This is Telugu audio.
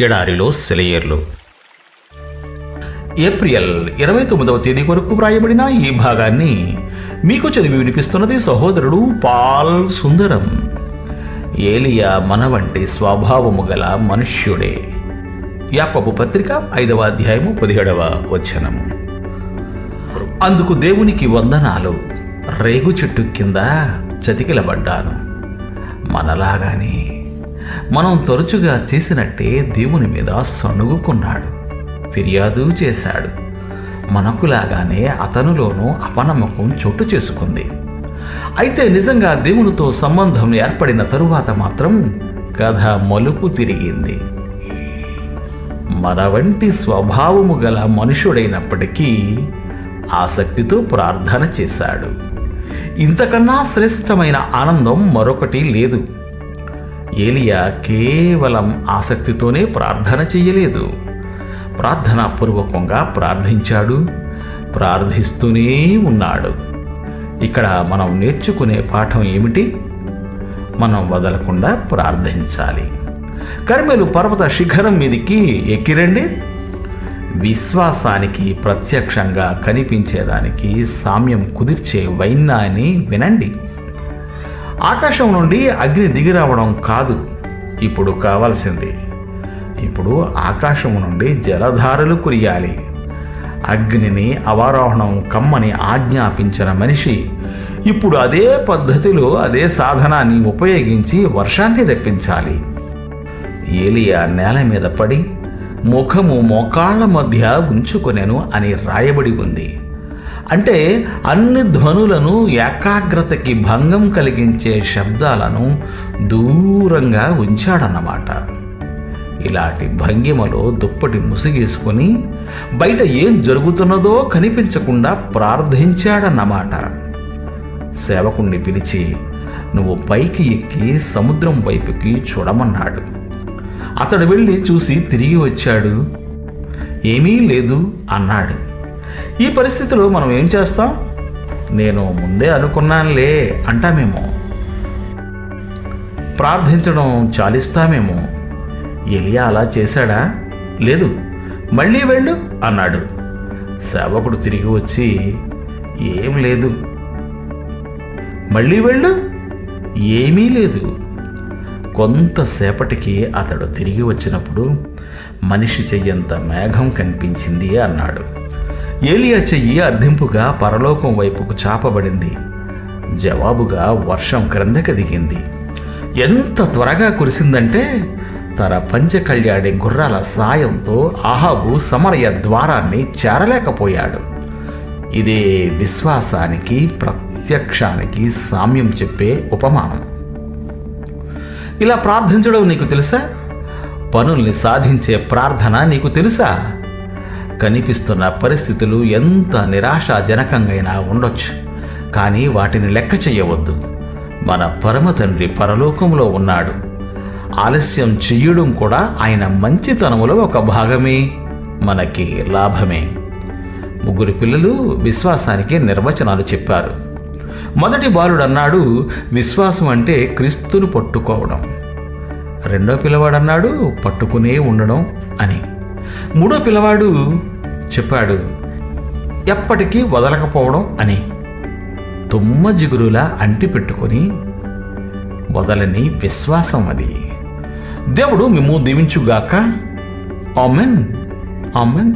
ఎడారిలో సెలయేర్లు. ఏప్రిల్ ఇరవై తొమ్మిదవ తేదీ వరకు వ్రాయబడిన ఈ భాగాన్ని మీకు చదివి వినిపిస్తున్నది సహోదరుడు పాల్ సుందరం. ఏలియా మన వంటి స్వభావము గల మనుష్యుడే. యాకబు పత్రిక ఐదవ అధ్యాయము పదిహేడవ వచనము. అందుకు దేవునికి వందనాలు. రేగు చెట్టు కింద చతికిలబడ్డాను. మనలాగానే మనం తరచుగా చేసినట్టే దేవుని మీద సణుగుకున్నాడు ఫిర్యాదు చేశాడు. మనకులాగానే అతనులోనూ అపనమ్మకం చోటు చేసుకుంది. అయితే నిజంగా దేవునితో సంబంధం ఏర్పడిన తరువాత మాత్రం కథ మలుపు తిరిగింది. మన వంటి స్వభావము గల మనుషుడైనప్పటికీ ఆసక్తితో ప్రార్థన చేశాడు. ఇంతకన్నా శ్రేష్టమైన ఆనందం మరొకటి లేదు. ఏలియా కేవలం ఆసక్తితోనే ప్రార్థన చెయ్యలేదు ప్రార్థనాపూర్వకంగా ప్రార్థించాడు. ప్రార్థిస్తూనే ఉన్నాడు. ఇక్కడ మనం నేర్చుకునే పాఠం ఏమిటి? మనం వదలకుండా ప్రార్థించాలి. కర్మెలు పర్వత శిఖరం మీదికి ఎక్కిరండి. విశ్వాసానికి ప్రత్యక్షంగా కనిపించేదానికి సామ్యం కుదిర్చే వైనాన్ని వినండి. ఆకాశం నుండి అగ్ని దిగిరావడం కాదు. ఇప్పుడు కావాల్సింది. ఇప్పుడు ఆకాశం నుండి జలధారలు కురియాలి. అగ్నిని అవారోహణం కమ్మని ఆజ్ఞాపించిన మనిషి ఇప్పుడు అదే పద్ధతిలో అదే సాధనాన్ని ఉపయోగించి వర్షాన్ని రప్పించాలి ఏలియా నేల మీద పడి ముఖము మోకాళ్ళ మధ్య ఉంచుకొనెను అని రాయబడి ఉంది. అంటే అన్ని ధ్వనులను ఏకాగ్రతకి భంగం కలిగించే శబ్దాలను దూరంగా ఉంచాడన్నమాట. ఇలాంటి భంగిమలో దుప్పటి ముసిగేసుకొని బయట ఏం జరుగుతున్నదో కనిపించకుండా ప్రార్థించాడన్నమాట. సేవకుణ్ణి పిలిచి నువ్వు పైకి ఎక్కి సముద్రం వైపుకి చూడమన్నాడు. అతడు వెళ్ళి చూసి తిరిగి వచ్చాడు. ఏమీ లేదు అన్నాడు. ఈ పరిస్థితిలో మనం ఏం చేస్తాం? నేను ముందే అనుకున్నానులే అంటామేమో. ప్రార్థించడం చాలిస్తామేమో. ఎలియా అలా చేశాడా? లేదు. మళ్ళీ వెళ్ళు అన్నాడు. సేవకుడు తిరిగి వచ్చి ఏం లేదు. మళ్ళీ వెళ్ళు. ఏమీ లేదు. కొంతసేపటికి అతడు తిరిగి వచ్చినప్పుడు మనిషి చెయ్యంత మేఘం కనిపించింది అన్నాడు. ఏలియా చెయ్యి అర్ధింపుగా పరలోకం వైపుకు చాపబడింది. జవాబుగా వర్షం క్రిందకి దిగింది. ఎంత త్వరగా కురిసిందంటే తన పంచకళ్యాణి గుర్రాల సాయంతో ఆహాబు సమరయ ద్వారాన్ని చేరలేకపోయాడు. ఇదే విశ్వాసానికి ప్రత్యక్షానికి సామ్యం చెప్పే ఉపమానం. ఇలా ప్రార్థించడం నీకు తెలుసా? పనుల్ని సాధించే ప్రార్థన నీకు తెలుసా? కనిపిస్తున్న పరిస్థితులు ఎంత నిరాశాజనకంగా ఉండొచ్చు. కానీ వాటిని లెక్క చేయవద్దు. మన పరమ తండ్రి పరలోకంలో ఉన్నాడు. ఆలస్యం చెయ్యడం కూడా ఆయన మంచితనములో ఒక భాగమే. మనకి లాభమే. ముగ్గురు పిల్లలు విశ్వాసానికి నిర్వచనాలు చెప్పారు. మొదటి బాలుడు అన్నాడు విశ్వాసం అంటే క్రీస్తును పట్టుకోవడం. రెండో పిల్లవాడన్నాడు పట్టుకునే ఉండడం అని. మూడో పిల్లవాడు చెప్పాడు ఎప్పటికీ వదలకపోవడం అని. తుమ్మ జిగురులా అంటి పెట్టుకొని వదలని విశ్వాసం అది. దేవుడు మిమ్ము దీవించుగాక. ఆమెన్. ఆమెన్.